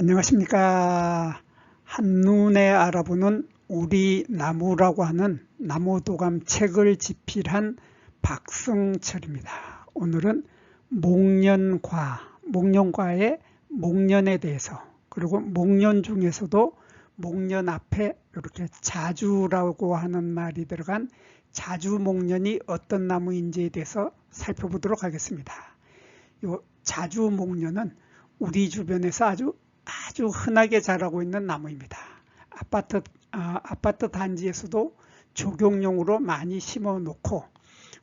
안녕하십니까. 한눈에 알아보는 우리 나무라고 하는 나무도감 책을 집필한 박승철입니다. 오늘은 목련과, 목련과의 목련에 대해서 그리고 목련 중에서도 목련 앞에 이렇게 자주라고 하는 말이 들어간 자주 목련이 어떤 나무인지에 대해서 살펴보도록 하겠습니다. 요 자주 목련은 우리 주변에서 아주 아주 흔하게 자라고 있는 나무입니다. 아파트 아, 아파트 단지에서도 조경용으로 많이 심어 놓고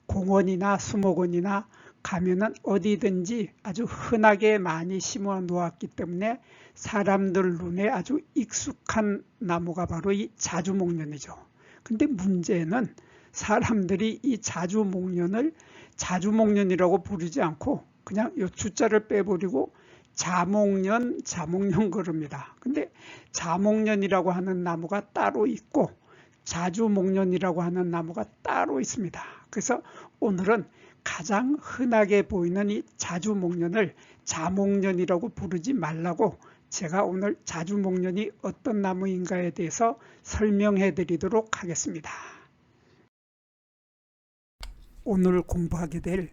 공원이나 수목원이나 가면은 어디든지 아주 흔하게 많이 심어 놓았기 때문에 사람들 눈에 아주 익숙한 나무가 바로 이 자주목련이죠. 근데 문제는 사람들이 이 자주목련을 자주목련이라고 부르지 않고 그냥 이 주자를 빼버리고 자목련, 자목련 그럽니다. 근데 자목련이라고 하는 나무가 따로 있고 자주목련이라고 하는 나무가 따로 있습니다. 그래서 오늘은 가장 흔하게 보이는 이 자주목련을 자목련이라고 부르지 말라고 제가 오늘 자주목련이 어떤 나무인가에 대해서 설명해 드리도록 하겠습니다. 오늘 공부하게 될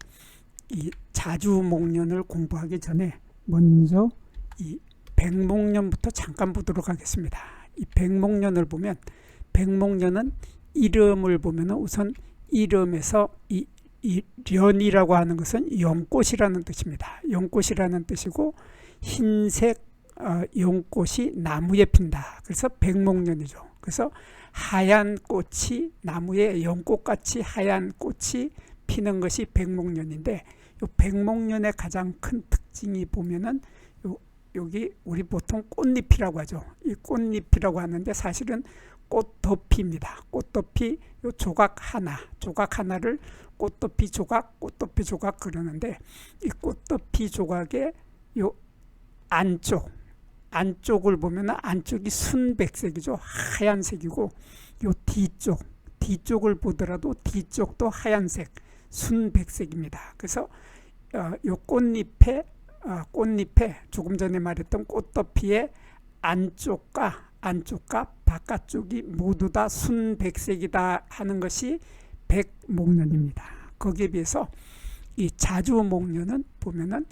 이 자주목련을 공부하기 전에 먼저 이 백목련부터 잠깐 보도록 하겠습니다. 이 백목련을 보면 백목련은 이름을 보면 우선 이름에서 이, 이 련이라고 하는 것은 연꽃이라는 뜻입니다. 연꽃이라는 뜻이고 흰색 어, 연꽃이 나무에 핀다. 그래서 백목련이죠. 그래서 하얀 꽃이 나무에 연꽃같이 하얀 꽃이 피는 것이 백목련인데 요 백목련의 가장 큰 특징이 보면은 요, 여기 우리 보통 꽃잎이라고 하죠. 이 꽃잎이라고 하는데 사실은 꽃덮이입니다. 꽃덮이 요 조각 하나, 조각 하나를 꽃덮이 조각, 꽃덮이 조각 그러는데 이 꽃덮이 조각의 요 안쪽, 안쪽을 보면 안쪽이 순백색이죠. 하얀색이고 요 뒤쪽, 뒤쪽을 보더라도 뒤쪽도 하얀색, 순백색입니다. 그래서 어, 요 꽃잎에 어, 꽃잎에 조금 전에 말했던 꽃덮이의 안쪽과 안쪽과 바깥쪽이 모두 다 순백색이다 하는 것이 백목련입니다. 거기에 비해서 이 자주목련은 보면은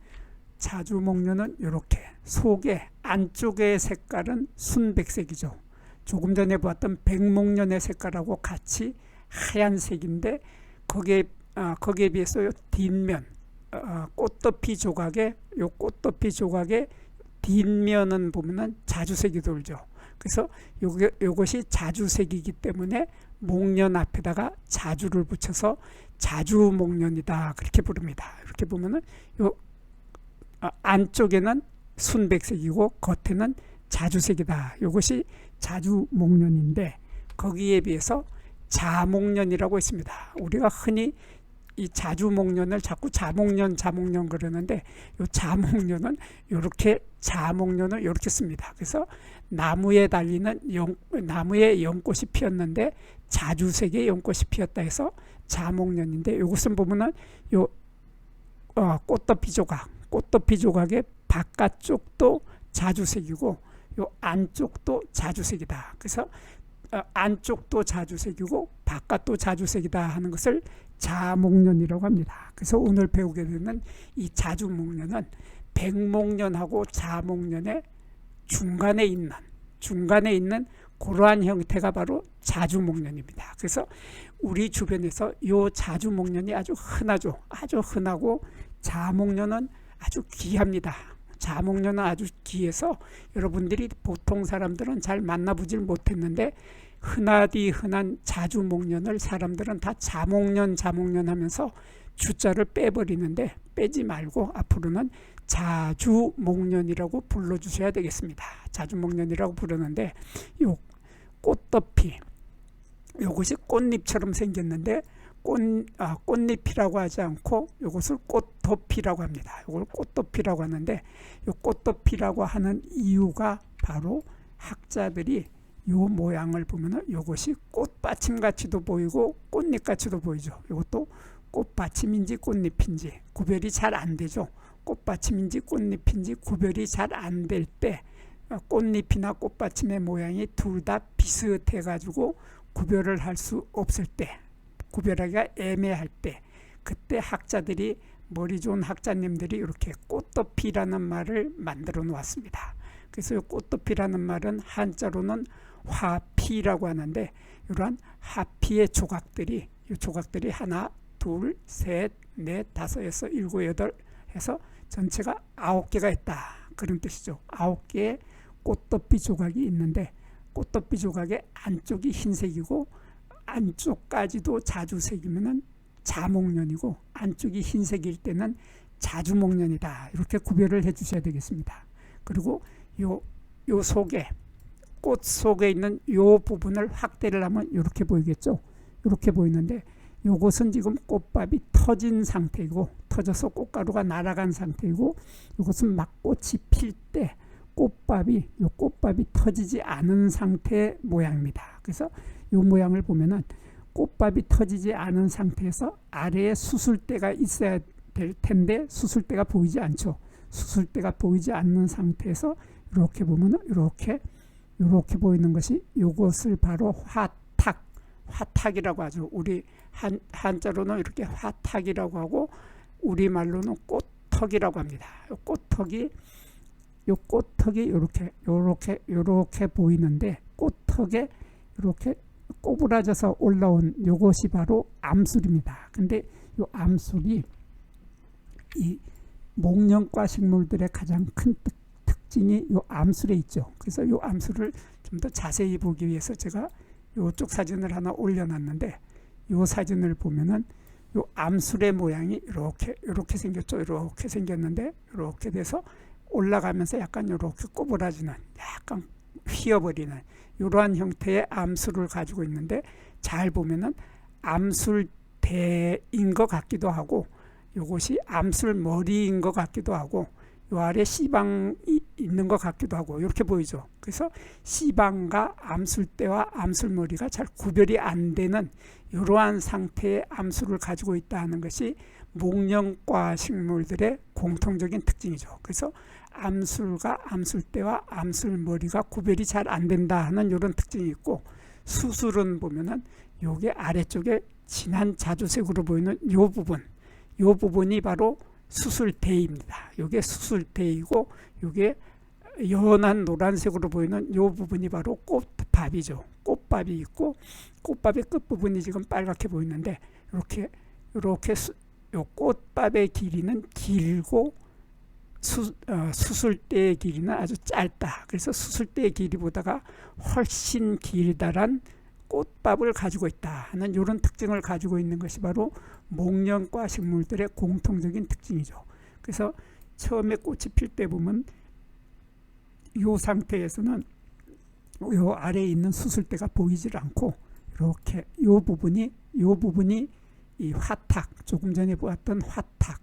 자주목련은 이렇게 속에 안쪽의 색깔은 순백색이죠. 조금 전에 보았던 백목련의 색깔하고 같이 하얀색인데 거기에 어, 거기에 비해서 뒷면 어, 꽃덮이 조각의 요 꽃덮이 조각의 뒷면은 보면은 자주색이 돌죠. 그래서 요게, 요것이 자주색이기 때문에 목련 앞에다가 자주를 붙여서 자주 목련이다 그렇게 부릅니다. 이렇게 보면은 요 어, 안쪽에는 순백색이고 겉에는 자주색이다. 이것이 자주 목련인데 거기에 비해서 자목련이라고 있습니다. 우리가 흔히 이 자주목련을 자꾸 자목련 자목련 그러는데 이 자목련은 이렇게 자목련을 이렇게 씁니다. 그래서 나무에 달리는 연, 나무에 연꽃이 피었는데 자주색의 연꽃이 피었다 해서 자목련인데 이것은 보면은 요 어, 꽃덮이 조각, 꽃덮이 조각의 바깥쪽도 자주색이고 요 안쪽도 자주색이다. 그래서 어, 안쪽도 자주색이고 바깥도 자주색이다 하는 것을 자목련이라고 합니다. 그래서 오늘 배우게 되는 이 자주목련은 백목련하고 자목련의 중간에 있는 중간에 있는 그러한 형태가 바로 자주목련입니다. 그래서 우리 주변에서 이 자주목련이 아주 흔하죠. 아주 흔하고 자목련은 아주 귀합니다. 자목련은 아주 귀해서 여러분들이 보통 사람들은 잘 만나보질 못했는데 흔하디 흔한 자주목련을 사람들은 다 자목련 자목련 하면서 주자를 빼버리는데 빼지 말고 앞으로는 자주목련이라고 불러주셔야 되겠습니다. 자주목련이라고 부르는데 요 꽃덮이 요것이 꽃잎처럼 생겼는데 꽃, 아, 꽃잎이라고 하지 않고 이것을 꽃 덮이라고 합니다. 이걸 꽃덮이라고 하는데 이 꽃덮이라고 하는 이유가 바로 학자들이 요 모양을 보면은 이것이 꽃받침 같이도 보이고 꽃잎 같이도 보이죠. 이것도 꽃받침인지 꽃잎인지 구별이 잘 안 되죠. 꽃받침인지 꽃잎인지 구별이 잘 안 될때 어, 꽃잎이나 꽃받침의 모양이 둘 다 비슷해 가지고 구별을 할 수 없을 때 구별하기가 애매할 때 그때 학자들이 머리 좋은 학자님들이 이렇게 꽃덮이라는 말을 만들어 놓았습니다. 그래서 이 꽃덮이라는 말은 한자로는 화피라고 하는데 이러한 하피의 조각들이 이 조각들이 하나, 둘, 셋, 넷, 다섯에서 일곱, 여덟 해서 전체가 아홉 개가 있다 그런 뜻이죠. 아홉 개의 꽃덮이 조각이 있는데 꽃덮이 조각의 안쪽이 흰색이고 안쪽까지도 자주색이면은 자목련이고 안쪽이 흰색일 때는 자주목련이다. 이렇게 구별을 해 주셔야 되겠습니다. 그리고 요, 요 속에 꽃 속에 있는 요 부분을 확대를 하면 이렇게 보이겠죠. 이렇게 보이는데 요것은 지금 꽃밥이 터진 상태이고 터져서 꽃가루가 날아간 상태이고 이것은 막 꽃이 필 때 꽃밥이 요 꽃밥이 터지지 않은 상태의 모양입니다. 그래서 요 모양을 보면은 꽃밥이 터지지 않은 상태에서 아래에 수술대가 있어야 될 텐데 수술대가 보이지 않죠. 수술대가 보이지 않는 상태에서 이렇게 보면은 이렇게 이렇게 보이는 것이 이것을 바로 화탁 화탁이라고 하죠. 우리 한 한자로는 이렇게 화탁이라고 하고 우리 말로는 꽃턱이라고 합니다. 요 꽃턱이 요 꽃턱이 이렇게 이렇게 이렇게 보이는데 꽃턱에 이렇게 꼬부라져서 올라온 요것이 바로 암술입니다. 근데 요 암술이 이 목련과 식물들의 가장 큰 특, 특징이 요 암술에 있죠. 그래서 요 암술을 좀 더 자세히 보기 위해서 제가 요쪽 사진을 하나 올려놨는데 요 사진을 보면은 요 암술의 모양이 이렇게 이렇게 생겼죠. 이렇게 생겼는데 이렇게 돼서 올라가면서 약간 이렇게 꼬부라지는 약간 휘어버리는 이러한 형태의 암술을 가지고 있는데 잘 보면은 암술대인 것 같기도 하고 이것이 암술 머리인 것 같기도 하고 요 아래 시방이 있는 것 같기도 하고 이렇게 보이죠. 그래서 시방과 암술대와 암술머리가 잘 구별이 안 되는 이러한 상태의 암술을 가지고 있다는 것이 목련과 식물들의 공통적인 특징이죠. 그래서 암술과 암술대와 암술머리가 구별이 잘 안 된다 하는 이런 특징이 있고 수술은 보면은 요게 아래쪽에 진한 자주색으로 보이는 요 부분 요 부분이 바로 수술대입니다. 요게 수술대이고 요게 연한 노란색으로 보이는 요 부분이 바로 꽃밥이죠. 꽃밥이 있고 꽃밥의 끝 부분이 지금 빨갛게 보이는데 이렇게 이렇게 수, 요 꽃밥의 길이는 길고 수, 어, 수술대의 길이는 아주 짧다. 그래서 수술대의 길이보다가 훨씬 길다란 꽃밥을 가지고 있다 하는 이런 특징을 가지고 있는 것이 바로 목련과 식물들의 공통적인 특징이죠. 그래서 처음에 꽃이 필 때 보면 이 상태에서는 요 아래에 있는 수술대가 보이질 않고 이렇게 이 부분이 이 부분이 이 화탁 조금 전에 보았던 화탁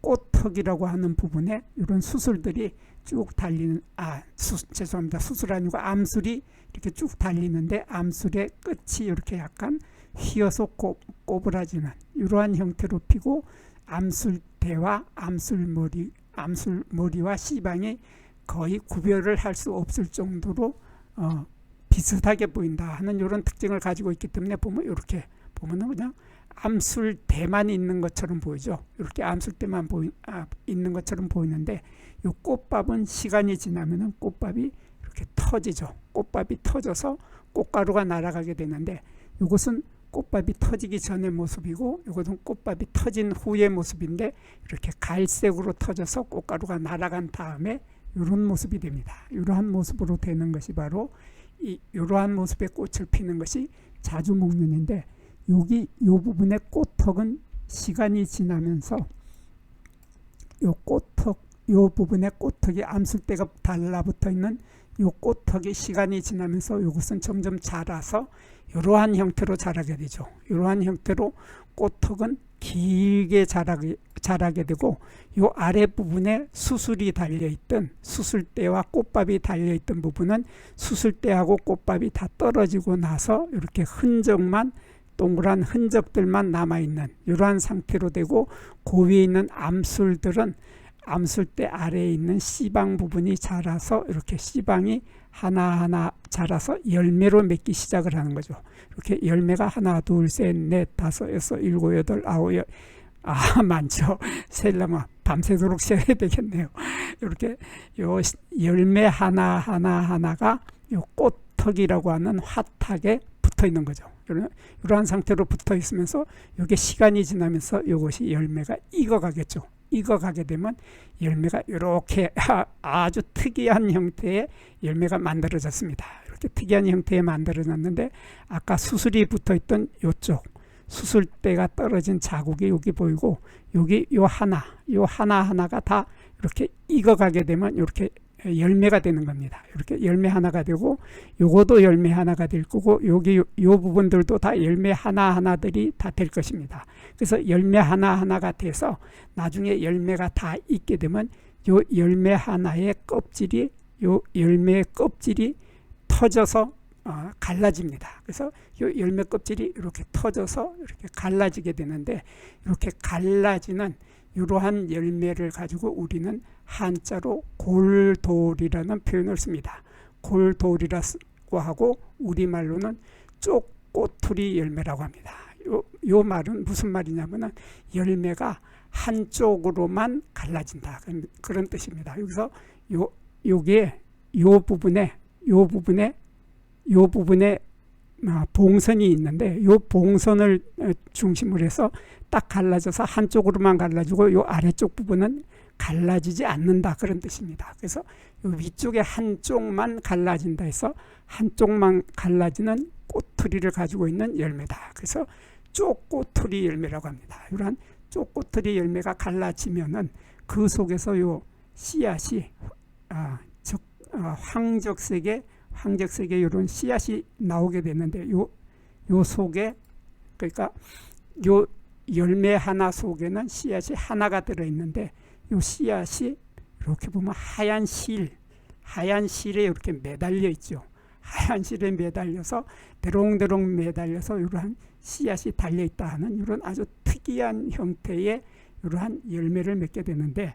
꽃턱이라고 하는 부분에 이런 수술들이 쭉 달리는 아 수, 죄송합니다. 수술 아니고 암술이 이렇게 쭉 달리는데 암술의 끝이 이렇게 약간 휘어서 꼬, 꼬부라지는 이러한 형태로 피고 암술대와 암술머리 암술머리와 시방이 거의 구별을 할 수 없을 정도로 어, 비슷하게 보인다 하는 이런 특징을 가지고 있기 때문에 보면 이렇게 보면은 그냥 암술대만 있는 것처럼 보이죠. 이렇게 암술대만 보이, 아, 있는 것처럼 보이는데 이 꽃밥은 시간이 지나면은 꽃밥이 이렇게 터지죠. 꽃밥이 터져서 꽃가루가 날아가게 되는데 이것은 꽃밥이 터지기 전의 모습이고 이것은 꽃밥이 터진 후의 모습인데 이렇게 갈색으로 터져서 꽃가루가 날아간 다음에 이런 모습이 됩니다. 이러한 모습으로 되는 것이 바로 이 이러한 모습의 꽃을 피는 것이 자주 목련인데 여기 요 부분의 꽃턱은 시간이 지나면서 요 꽃턱 요 부분의 꽃턱이 암술대가 달라붙어 있는 요 꽃턱이 시간이 지나면서 이것은 점점 자라서 이러한 형태로 자라게 되죠. 이러한 형태로 꽃턱은 길게 자라게, 자라게 되고 요 아래 부분에 수술이 달려 있던 수술대와 꽃밥이 달려 있던 부분은 수술대하고 꽃밥이 다 떨어지고 나서 이렇게 흔적만 동그란 흔적들만 남아 있는 이러한 상태로 되고 그 위에 있는 암술들은 암술대 아래에 있는 씨방 부분이 자라서 이렇게 씨방이 하나하나 자라서 열매로 맺기 시작을 하는 거죠. 이렇게 열매가 하나, 둘, 셋, 넷, 다섯, 여섯, 일곱, 여덟, 아홉, 열, 아 많죠. 셀려면 밤새도록 세야 되겠네요. 이렇게 요 시- 열매 하나 하나 하나가 요 꽃턱이라고 하는 화탁에 붙어 있는 거죠. 이러한 상태로 붙어 있으면서 이게 시간이 지나면서 이것이 열매가 익어가겠죠. 익어가게 되면 열매가 이렇게 아주 특이한 형태의 열매가 만들어졌습니다. 이렇게 특이한 형태에 만들어졌는데 아까 수술이 붙어 있던 이쪽 수술대가 떨어진 자국이 여기 보이고 여기 요 하나 요 하나 하나가 다 이렇게 익어가게 되면 이렇게 열매가 되는 겁니다. 이렇게 열매 하나가 되고 요거도 열매 하나가 될 거고 여기 요, 요 부분들도 다 열매 하나 하나들이 다 될 것입니다. 그래서 열매 하나 하나가 돼서 나중에 열매가 다 익게 되면 요 열매 하나의 껍질이 요 열매의 껍질이 터져서 어, 갈라집니다. 그래서 요 열매 껍질이 이렇게 터져서 이렇게 갈라지게 되는데 이렇게 갈라지는 이러한 열매를 가지고 우리는 한자로 골돌이라는 표현을 씁니다. 골돌이라고 하고 우리말로는 쪽꼬투리 열매라고 합니다. 요, 요 말은 무슨 말이냐면은 열매가 한쪽으로만 갈라진다 그런, 그런 뜻입니다. 여기서 요 요게 요 부분에 요 부분에 요 부분에 아, 봉선이 있는데 요 봉선을 어, 중심으로 해서 딱 갈라져서 한쪽으로만 갈라지고 요 아래쪽 부분은 갈라지지 않는다 그런 뜻입니다. 그래서 요 위쪽에 한쪽만 갈라진다 해서 한쪽만 갈라지는 꼬투리를 가지고 있는 열매다. 그래서 쪽꼬투리 열매라고 합니다. 이러한 쪽꼬투리 열매가 갈라지면은 그 속에서 요 씨앗이 아, 적, 아, 황적색의 황적색의 이런 씨앗이 나오게 되는데 요, 요 속에 그러니까 요 열매 하나 속에는 씨앗이 하나가 들어 있는데 요 씨앗이 이렇게 보면 하얀 실 하얀 실에 이렇게 매달려 있죠. 하얀 실에 매달려서 대롱대롱 매달려서 이러한 씨앗이 달려 있다 하는 이런 아주 특이한 형태의 이러한 열매를 맺게 되는데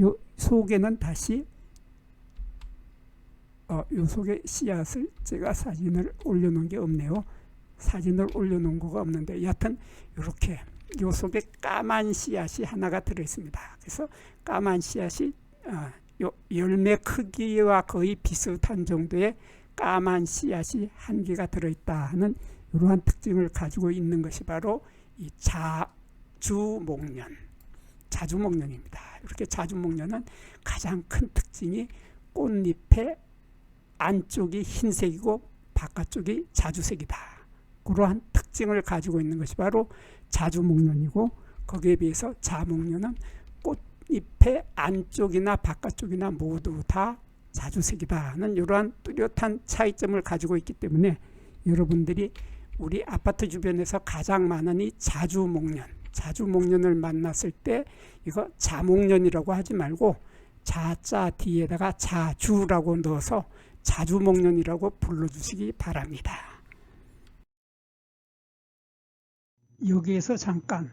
요 속에는 다시 어, 요 속에 씨앗을 제가 사진을 올려놓은 게 없네요. 사진을 올려놓은 거가 없는데 여하튼 이렇게 요 속에 까만 씨앗이 하나가 들어 있습니다. 그래서 까만 씨앗이 어, 요 열매 크기와 거의 비슷한 정도의 까만 씨앗이 한 개가 들어 있다 하는 이러한 특징을 가지고 있는 것이 바로 이 자주목련, 자주목련입니다. 이렇게 자주목련은 가장 큰 특징이 꽃잎의 안쪽이 흰색이고 바깥쪽이 자주색이다. 그러한 특징을 가지고 있는 것이 바로 자주목련이고 거기에 비해서 자목련은 꽃잎의 안쪽이나 바깥쪽이나 모두 다 자주색이다는 이러한 뚜렷한 차이점을 가지고 있기 때문에 여러분들이 우리 아파트 주변에서 가장 많은 이 자주목련, 자주목련을 만났을 때 이거 자목련이라고 하지 말고 자자 뒤에다가 자주라고 넣어서 자주 목련이라고 불러주시기 바랍니다. 여기에서 잠깐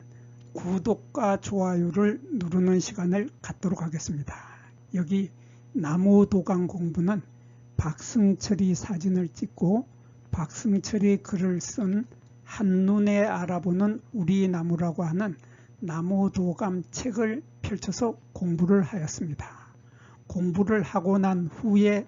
구독과 좋아요를 누르는 시간을 갖도록 하겠습니다. 여기 나무 도강 공부는 박승철이 사진을 찍고 박승철이 글을 쓴 한눈에 알아보는 우리 나무라고 하는 나무 도감 책을 펼쳐서 공부를 하였습니다. 공부를 하고 난 후에